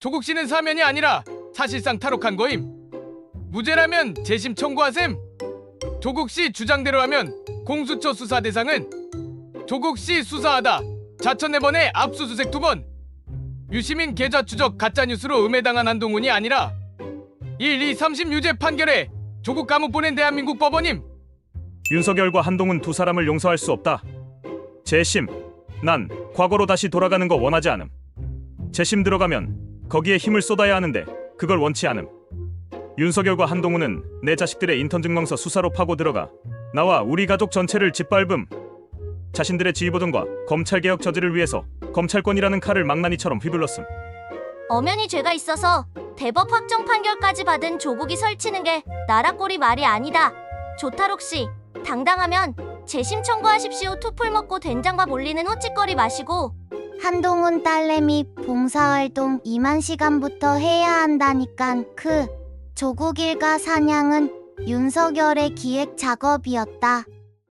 조국 씨는 사면이 아니라 사실상 탈옥한 거임. 무죄라면 재심 청구하셈. 조국 씨 주장대로 하면 공수처 수사 대상은 조국 씨 수사하다 자천 네 번에 압수수색 두 번. 유시민 계좌 추적 가짜 뉴스로 음해당한 한동훈이 아니라 1, 2, 30 유죄 판결에 조국 감옥 보낸 대한민국 법원임. 윤석열과 한동훈 두 사람을 용서할 수 없다. 재심. 난 과거로 다시 돌아가는 거 원하지 않음. 재심 들어가면 거기에 힘을 쏟아야 하는데 그걸 원치 않음. 윤석열과 한동훈은 내 자식들의 인턴 증명서 수사로 파고 들어가 나와 우리 가족 전체를 짓밟음. 자신들의 지휘보등과 검찰 개혁 저지를 위해서 검찰권이라는 칼을 망나니처럼 휘둘렀음. 엄연히 죄가 있어서 대법 확정 판결까지 받은 조국이 설치는 게 나라 꼴이 말이 아니다. 조타록 씨, 당당하면 재심 청구하십시오. 투풀 먹고 된장밥 올리는 호찌거리 마시고 한동훈 딸내미 봉사활동 2만 시간부터 해야 한다니깐 그 조국 일가 사냥은 윤석열의 기획 작업이었다.